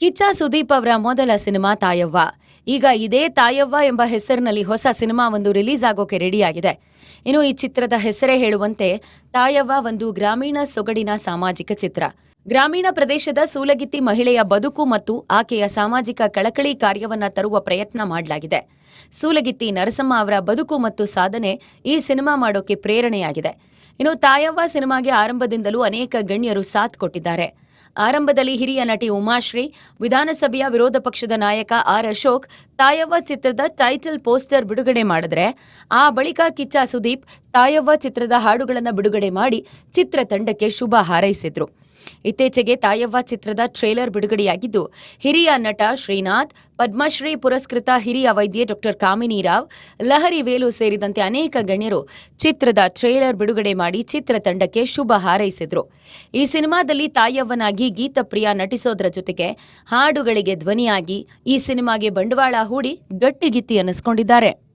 ಕಿಚ್ಚ ಸುದೀಪ್ ಅವರ ಮೊದಲ ಸಿನಿಮಾ ತಾಯವ್ವ. ಈಗ ಇದೇ ತಾಯವ್ವ ಎಂಬ ಹೆಸರಿನಲ್ಲಿ ಹೊಸ ಸಿನಿಮಾ ಒಂದು ರಿಲೀಸ್ ಆಗೋಕೆ ರೆಡಿಯಾಗಿದೆ. ಇನ್ನು ಈ ಚಿತ್ರದ ಹೆಸರೇ ಹೇಳುವಂತೆ ತಾಯವ್ವ ಒಂದು ಗ್ರಾಮೀಣ ಸೊಗಡಿನ ಸಾಮಾಜಿಕ ಚಿತ್ರ. ಗ್ರಾಮೀಣ ಪ್ರದೇಶದ ಸೂಲಗಿತ್ತಿ ಮಹಿಳೆಯ ಬದುಕು ಮತ್ತು ಆಕೆಯ ಸಾಮಾಜಿಕ ಕಳಕಳಿ ಕಾರ್ಯವನ್ನ ತರುವ ಪ್ರಯತ್ನ ಮಾಡಲಾಗಿದೆ. ಸೂಲಗಿತ್ತಿ ನರಸಮ್ಮ ಅವರ ಬದುಕು ಮತ್ತು ಸಾಧನೆ ಈ ಸಿನಿಮಾ ಮಾಡೋಕೆ ಪ್ರೇರಣೆಯಾಗಿದೆ. ಇನ್ನು ತಾಯವ್ವ ಸಿನಿಮಾಗೆ ಆರಂಭದಿಂದಲೂ ಅನೇಕ ಗಣ್ಯರು ಸಾಥ್ ಕೊಟ್ಟಿದ್ದಾರೆ. ಆರಂಭದಲ್ಲಿ ಹಿರಿಯ ನಟಿ ಉಮಾಶ್ರೀ, ವಿಧಾನಸಭೆಯ ವಿರೋಧ ಪಕ್ಷದ ನಾಯಕ ಆರ್ ಅಶೋಕ್ ತಾಯವ್ವ ಚಿತ್ರದ ಟೈಟಲ್ ಪೋಸ್ಟರ್ ಬಿಡುಗಡೆ ಮಾಡಿದ್ರೆ, ಆ ಬಳಿಕ ಕಿಚ್ಚ ಸುದೀಪ್ ತಾಯವ್ವ ಚಿತ್ರದ ಹಾಡುಗಳನ್ನು ಬಿಡುಗಡೆ ಮಾಡಿ ಚಿತ್ರತಂಡಕ್ಕೆ ಶುಭ ಹಾರೈಸಿದ್ರು. ಇತ್ತೀಚೆಗೆ ತಾಯವ್ವ ಚಿತ್ರದ ಟ್ರೇಲರ್ ಬಿಡುಗಡೆಯಾಗಿದ್ದು, ಹಿರಿಯ ನಟ ಶ್ರೀನಾಥ್, ಪದ್ಮಶ್ರೀ ಪುರಸ್ಕೃತ ಹಿರಿಯ ವೈದ್ಯೆ ಡಾಕ್ಟರ್ ಕಾಮಿನಿ ರಾವ್, ಲಹರಿ ವೇಲು ಸೇರಿದಂತೆ ಅನೇಕ ಗಣ್ಯರು ಚಿತ್ರದ ಟ್ರೇಲರ್ ಬಿಡುಗಡೆ ಮಾಡಿ ಚಿತ್ರತಂಡಕ್ಕೆ ಶುಭ ಹಾರೈಸಿದ್ರು. ಈ ಸಿನಿಮಾದಲ್ಲಿ ತಾಯವ್ವನಾಗಿ ಗೀತಪ್ರಿಯ ನಟಿಸೋದ್ರ ಜೊತೆಗೆ ಹಾಡುಗಳಿಗೆ ಧ್ವನಿಯಾಗಿ ಈ ಸಿನಿಮಾಗೆ ಬಂಡವಾಳ ಹೂಡಿ ಗಟ್ಟಿಗಿತ್ತಿ ಅನ್ನಿಸ್ಕೊಂಡಿದ್ದಾರೆ.